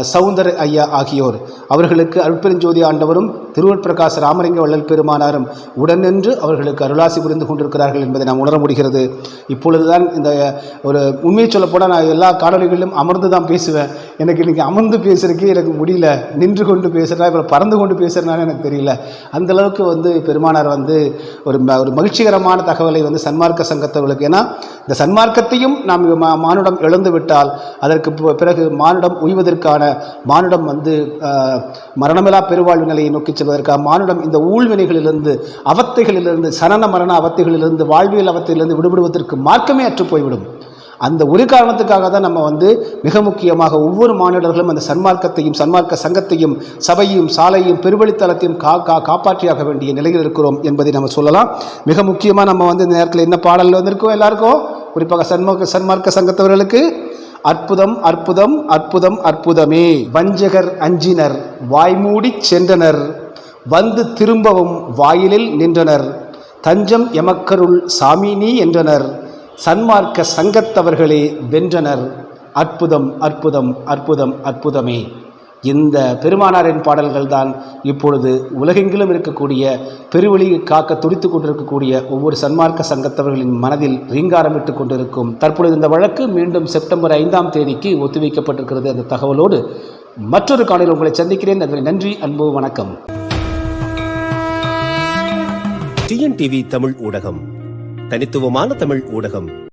சவுந்தர் ஐயா ஆகியோர். அவர்களுக்கு அருட்பெருஞ்சோதி ஆண்டவரும் திருவூர் ராமலிங்க வள்ளல் பெருமானாரும் உடனின்று அவர்களுக்கு அருளாசி புரிந்து கொண்டிருக்கிறார்கள் என்பதை நாம் உணர முடிகிறது. இப்பொழுதுதான் இந்த ஒரு உண்மையை சொல்லப்போனால் நான் எல்லா காணொலிகளிலும் அமர்ந்து தான் பேசுவேன். எனக்கு இன்றைக்கி அமர்ந்து பேசுறதுக்கே எனக்கு முடியல. நின்று கொண்டு பேசுகிறா இப்போ பறந்து கொண்டு பேசுகிறனால எனக்கு தெரியல. அந்த அளவுக்கு வந்து பெருமானார் வந்து ஒரு ம- ஒரு மகிழ்ச்சிகரமான தகவலை வந்து சன்மார்க்க சங்கத்தவர்களுக்கு ஏன்னா இந்த சன்மார்க்கத்தையும் நாம் மானுடம் இழந்து விட்டால் அதற்கு பிறகு மானுடம் உய்வதற்கான மானுடம் வந்து மரணமில்லா பெருவாழ்வு நிலையை நோக்கி செல்வதற்காக மானுடம் இந்த ஊழ்வினைகளிலிருந்து அவத்தைகளிலிருந்து சரண மரண அவத்தைகளிலிருந்து வாழ்வியல் அவத்தையிலிருந்து விடுபடுவதற்கு மார்க்கமே அற்று போய்விடும். அந்த ஒரு காரணத்துக்காக தான் நம்ம வந்து மிக முக்கியமாக ஒவ்வொரு மாநிலர்களும் அந்த சன்மார்க்கத்தையும் சன்மார்க்க சங்கத்தையும் சபையும் சாலையும் பெருவழித்தளத்தையும் கா கா காப்பாற்றியாக வேண்டிய நிலையில் இருக்கிறோம் என்பதை நம்ம சொல்லலாம். மிக முக்கியமாக நம்ம வந்து இந்த நேரத்தில் என்ன பாடல் வந்திருக்கோம் எல்லாருக்கும்? குறிப்பாக சன்மார்க்க சன்மார்க்க சங்கத்தவர்களுக்கு அற்புதம் அற்புதம் அற்புதம் அற்புதமே. வஞ்சகர் அஞ்சினர் வாய்மூடிச் சென்றனர். வந்து திரும்பவும் வாயிலில் நின்றனர். தஞ்சம் எமக்கருள் சாமினி என்றனர். சன்மார்க்க சங்கத்தவர்களே வென்றனர். அற்புதம் அற்புதம் அற்புதம் அற்புதமே. இந்த பெருமானாரின் பாடல்கள் தான் இப்பொழுது உலகெங்கிலும் இருக்கக்கூடிய பெருவெளியை காக்க துடித்துக் கொண்டிருக்கக்கூடிய ஒவ்வொரு சன்மார்க்க சங்கத்தவர்களின் மனதில் ரீங்காரமிட்டு கொண்டிருக்கும். தற்பொழுது இந்த வழக்கு மீண்டும் செப்டம்பர் ஐந்தாம் தேதிக்கு ஒத்திவைக்கப்பட்டிருக்கிறது அந்த தகவலோடு மற்றொரு காணொலி உங்களை சந்திக்கிறேன். அதுவரை நன்றி அன்பு வணக்கம். டிஎன்டிவி தமிழ் ஊடகம். தனித்துவமான தமிழ் ஊடகம்.